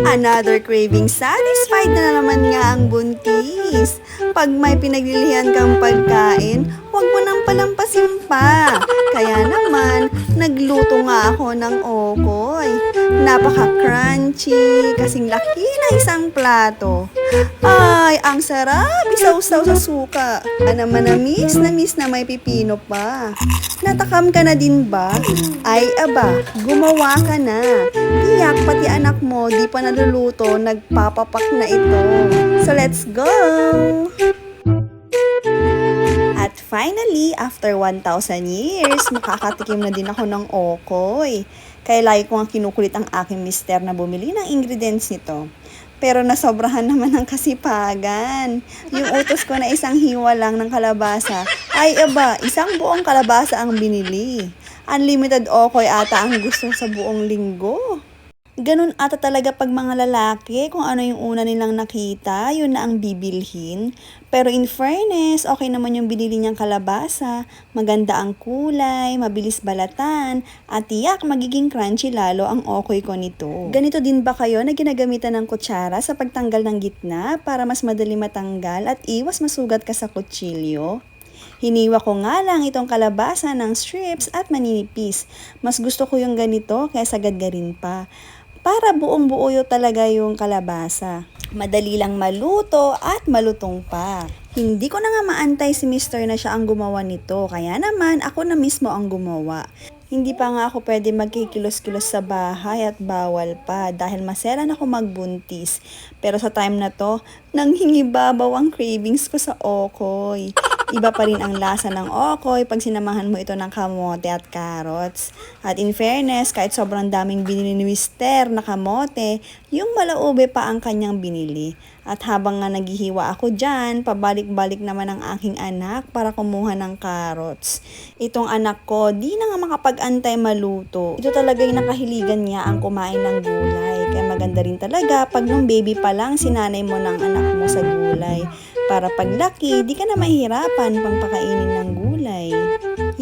Another craving satisfied na naman nga ang buntis. Pag may pinaglilihan kang pagkain, huwag mo nang palampasin pa. Kaya naman, nagluto nga ako ng okoy. Napaka-crunchy, kasing laki na isang plato. Ay, ang sarap! Isaw-saw sa suka. Ano manamis na miss na may pipino pa. Natakam ka na din ba? Ay, aba, gumawa ka na. Tiyak, pati anak mo, di pa naluluto, nagpapapak na ito. So, let's go! At finally, after 1,000 years, makakatikim na din ako ng okoy. Kaya lagi ko nga kinukulit ang aking mister na bumili ng ingredients nito. Pero nasobrahan naman ng kasipagan. Yung utos ko na isang hiwa lang ng kalabasa, ay aba, isang buong kalabasa ang binili. Unlimited okoy ata ang gusto sa buong linggo. Ganun ata talaga pag mga lalaki, kung ano yung una nilang nakita, yun na ang bibilhin. Pero in fairness, okay naman yung binili niyang kalabasa. Maganda ang kulay, mabilis balatan, at tiyak magiging crunchy lalo ang okoy ko nito. Ganito din ba kayo na ginagamitan ng kutsara sa pagtanggal ng gitna para mas madali matanggal at iwas masugat ka sa kutsilyo? Hiniwa ko nga lang itong kalabasa ng strips at maninipis. Mas gusto ko yung ganito kaysa gadgarin pa. Para buong buo talaga yung kalabasa. Madali lang maluto at malutong pa. Hindi ko na nga maantay si Mr. na siya ang gumawa nito, kaya naman ako na mismo ang gumawa. Hindi pa nga ako pwede magkikilos-kilos sa bahay at bawal pa dahil maselan ako magbuntis. Pero sa time na to, nanghingibabaw ang cravings ko sa okoy. Iba pa rin ang lasa ng okoy pag sinamahan mo ito ng kamote at carrots. At in fairness, kahit sobrang daming binili ni Mister na kamote, yung malaube pa ang kanyang binili. At habang nga naghihiwa ako dyan, pabalik-balik naman ang aking anak para kumuha ng carrots. Itong anak ko, di na nga makapag-antay maluto. Ito talaga yung nakahiligan niya ang kumain ng gulay. Kaya maganda rin talaga pag nung baby pa lang sinanay mo ng anak mo sa gulay. Para paglaki, di ka na mahihirapan pang pakainin ng gulay.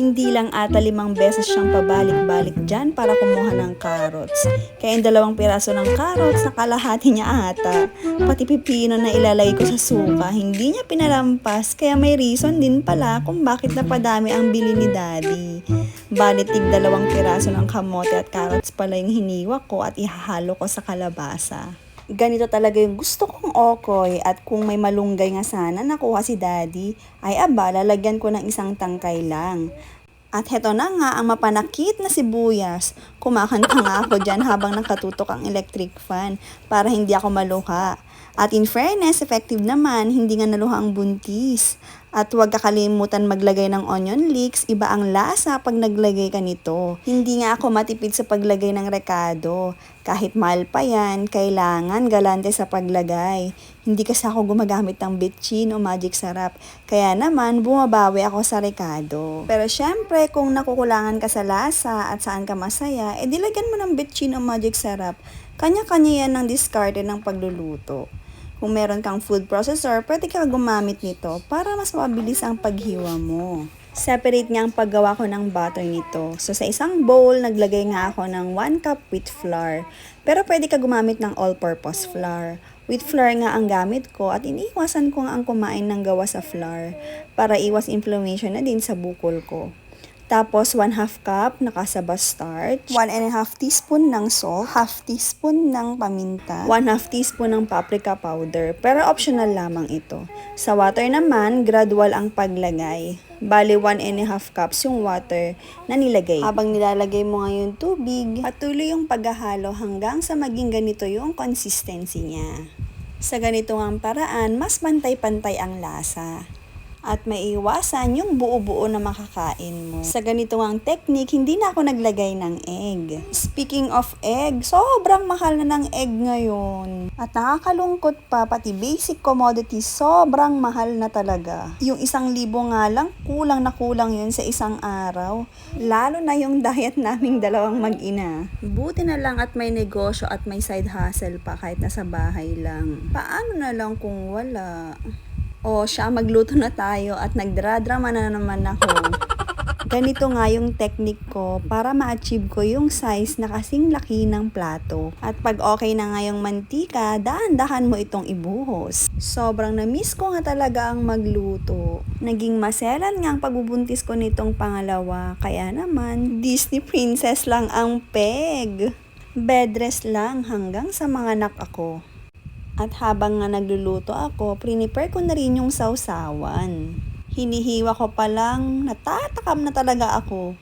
Hindi lang ata limang beses siyang pabalik-balik dyan para kumuha ng carrots. Kaya yung dalawang piraso ng carrots, nakalahati niya ata. Pati pipino na ilalagay ko sa suka, hindi niya pinalampas. Kaya may reason din pala kung bakit napadami ang bili ni daddy. Balit tig dalawang piraso ng kamote at carrots pala yung hiniwa ko at ihahalo ko sa kalabasa ganito talaga yung gusto kong okoy at kung may malunggay nga sana nakuha si daddy, ay aba, lalagyan ko ng isang tangkay lang. At heto na nga ang mapanakit na sibuyas. Kumakanta nga ako dyan habang nakatutok ang electric fan para hindi ako maluha. At in fairness, effective naman, hindi nga naluha ang buntis. At huwag kakalimutan maglagay ng onion leeks, iba ang lasa pag naglagay ka nito. Hindi nga ako matipid sa paglagay ng rekado. Kahit mahal pa yan, kailangan galante sa paglagay. Hindi kasi ako gumagamit ng bitchin o magic sarap. Kaya naman, bumabawi ako sa rekado. Pero syempre, kung nakukulangan ka sa lasa at saan ka masaya, edi lagyan mo ng bitchin o magic sarap. Kanya-kanya yan ng discarded ng pagluluto. Kung meron kang food processor, pwede ka gumamit nito para mas mabilis ang paghiwa mo. Separate nga ang paggawa ko ng butter nito. So sa isang bowl, naglagay nga ako ng 1 cup wheat flour. Pero pwede ka gumamit ng all-purpose flour. Wheat flour nga ang gamit ko at iniiwasan ko nga ang kumain ng gawa sa flour para iwas inflammation na din sa bukol ko. Tapos, 1 half cup nakasaba starch, 1 and a half teaspoon ng salt, half teaspoon ng paminta, 1 half teaspoon ng paprika powder, pero optional lamang ito. Sa water naman, gradual ang paglagay. Bali, 1 and a half cups yung water na nilagay. Habang nilalagay mo ngayon tubig, patuloy yung paghahalo hanggang sa maging ganito yung consistency niya. Sa ganito ang paraan, mas pantay-pantay ang lasa at maiwasan yung buo-buo na makakain mo. Sa ganito ang technique, hindi na ako naglagay ng egg. Speaking of egg, sobrang mahal na ng egg ngayon. At nakakalungkot pa, pati basic commodities, sobrang mahal na talaga. Yung isang libo nga lang, kulang na kulang yun sa isang araw. Lalo na yung diet naming dalawang mag-ina. Buti na lang at may negosyo at may side hustle pa kahit nasa bahay lang. Paano na lang kung wala? O siya, magluto na tayo at nagdradrama na naman ako. Ganito nga yung technique ko para ma-achieve ko yung size na kasing laki ng plato. At pag okay na nga yung mantika, dahan-dahan mo itong ibuhos. Sobrang na-miss ko nga talaga ang magluto. Naging maselan nga ang pagbubuntis ko nitong pangalawa. Kaya naman, Disney princess lang ang peg. Bedrest lang hanggang sa mga anak ako. At habang nga nagluluto ako, prepare ko na rin yung sausawan. Hinihiwa ko pa lang, natatakam na talaga ako.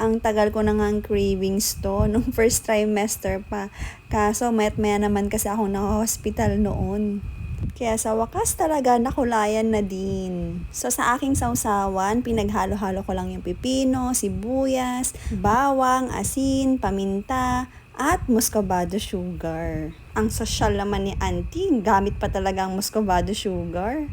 Ang tagal ko na nga ang cravings to nung first trimester pa. Kaso mayat maya naman kasi ako na hospital noon. Kaya sa wakas talaga nakulayan na din. So sa aking sausawan, pinaghalo-halo ko lang yung pipino, sibuyas, bawang, asin, paminta, at muscovado sugar. Ang sosyal naman ni auntie, gamit pa talaga ang muscovado sugar.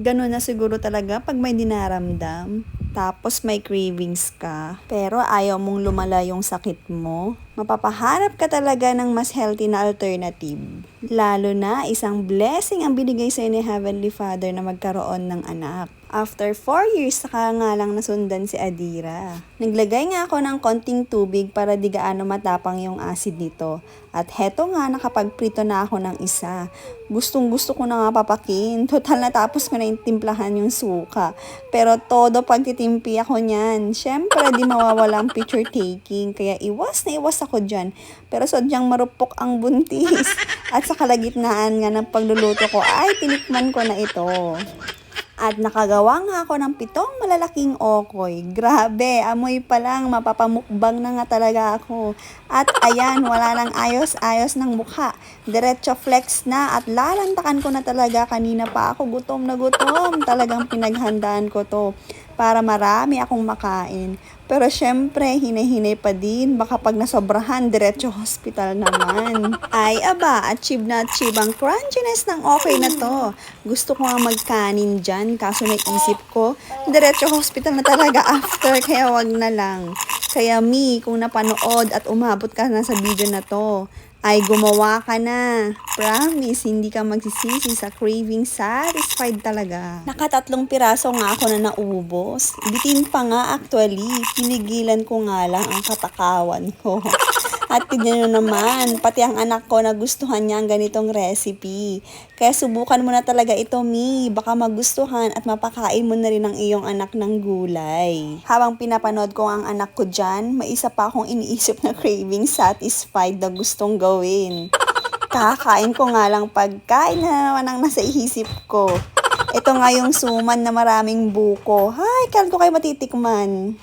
Ganun na siguro talaga pag may dinaramdam. Tapos may cravings ka, pero ayaw mong lumala yung sakit mo. Mapapahanap ka talaga ng mas healthy na alternative. Lalo na isang blessing ang binigay sa ni Heavenly Father na magkaroon ng anak. After 4 years, saka nga lang nasundan si Adira. Naglagay nga ako ng konting tubig para di gaano matapang yung acid nito. At heto nga, nakapagprito na ako ng isa. Gustong gusto ko na nga papakin. Total natapos ko na yung timplahan yung suka. Pero todo pagtitimpi ako niyan. Siyempre, di mawawala ang picture taking. Kaya iwas na iwas ako dyan. Pero sadyang marupok ang buntis. At sa kalagitnaan nga ng pagluluto ko, ay tinikman ko na ito. At nakagawa nga ako ng pitong malalaking okoy. Grabe, amoy pa lang, mapapamukbang na nga talaga ako. At ayan, wala nang ayos-ayos ng mukha. Diretso flex na at lalantakan ko na talaga. Kanina pa ako gutom na gutom. Talagang pinaghandaan ko to para marami akong makain. Pero syempre, hinay-hinay pa din. Baka pag nasobrahan, diretso hospital naman. Ay, aba, achieve na achieve ang crunchiness ng okay na to. Gusto ko nga magkanin dyan, kaso naisip ko, diretso hospital na talaga after, kaya wag na lang. Kaya mi, kung napanood at umabot ka na sa video na to, ay gumawa ka na. Promise, hindi ka magsisisi sa craving. Satisfied talaga. Nakatatlong piraso nga ako na naubos. Bitin pa nga actually. Pinigilan ko nga lang ang katakawan ko. At tignan nyo naman, pati ang anak ko nagustuhan niya ang ganitong recipe. Kaya subukan mo na talaga ito, Mi. Baka magustuhan at mapakain mo na rin ang iyong anak ng gulay. Habang pinapanood ko ang anak ko dyan, may isa pa akong iniisip na craving satisfied na gustong gawin. Kakain ko nga lang pagkain na naman ang nasa isip ko. Ito nga yung suman na maraming buko. Hay, kailan ko kayo matitikman?